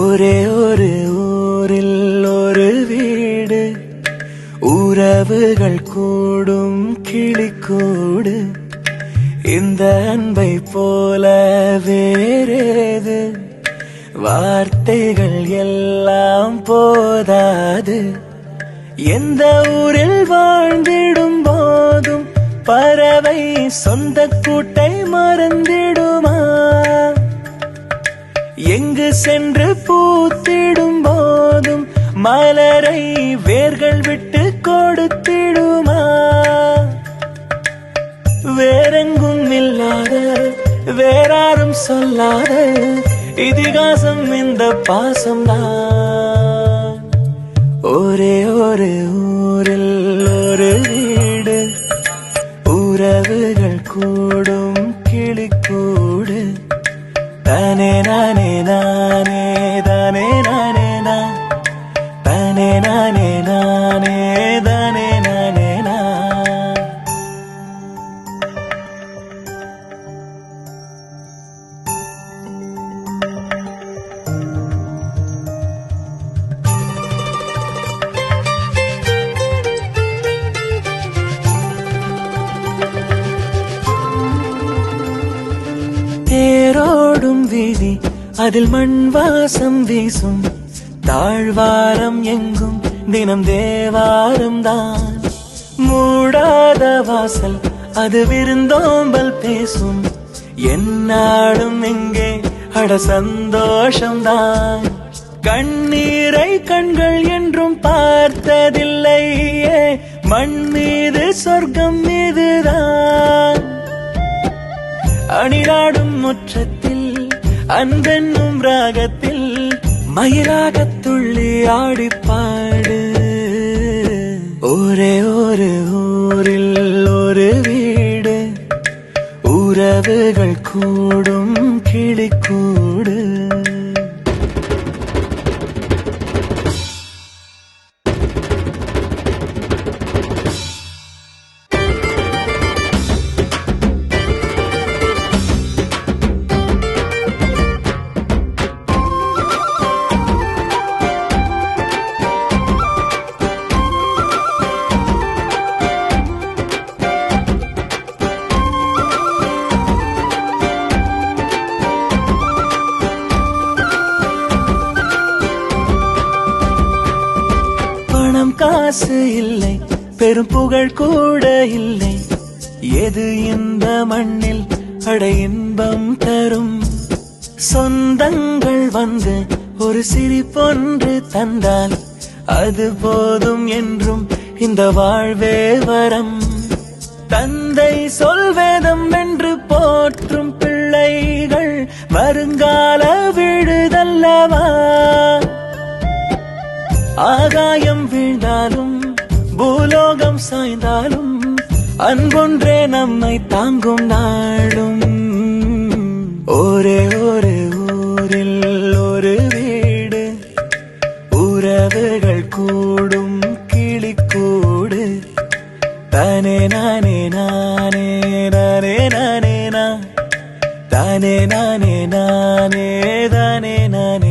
ஒரே ஒரு ஊரில் ஒரு வீடு. உறவுகள் கூடும் கிளிக்கூடு இந்த அன்பை போல வேறேது? வார்த்தைகள் எல்லாம் போதாது. எந்த ஊரில் வாழ்ந்திடும் போதும் பறவை சொந்த கூட்டை மறந்திடுமா? எங்கு சென்று பூத்திடும் போதும் மலரை வேர்கள் விட்டு கொடுத்திடுமா? வேறெங்கும் இல்லாத வேறாரும் சொல்லாத இதிகாசம் இந்த பாசம் தான் ஒரே ஒரு ஊரில் ஒரு வீடு உறவுகள் கூடும் கிளிக்கூடு தானே நானே நானே. தானே நானே நானே தானே நானே நான் தேரோடும் வீதி அதில் மண் வாசம் வீசும் தாழ்வாரம் எங்கும் தினம் தேவாரம் தான். மூடாத வாசல் அது விருந்தோம்பல் பேசும். என்னாடும் எங்கே அட சந்தோஷம்தான் கண்ணீரை கண்கள் என்றும் பார்த்ததில்லையே மண் மீது சொர்க்கம் மீதுதான் அணிராடும் முற்றத்தில் அன்பென்னும் ராகத்தில் மயிலாக துள்ளி ஆடிப்பாடு ஒரே ஒரு ஊரில் ஒரு வீடு. உறவுகள் கூடும் கிளிக்கூடு காசு இல்லை பெரும் புகழ் கூட இல்லை. எது இந்த மண்ணில் அட இன்பம் தரும்? சொந்தங்கள் வந்து ஒரு சிரிப்பொன்று தந்தால் அது போதும் என்றும் இந்த வாழ்வே வரம். தந்தை சொல்வேதம் என்று போற்றும் சாய்ந்தாலும் அன்பொன்றே நம்மை தாங்கும் நாளும். ஒரே ஒரு ஊரில் ஒரு வீடு உறவுகள் கூடும் கிளிக்கூடு தானே நானே நானே நானே நானே நான். தானே நானே நானே.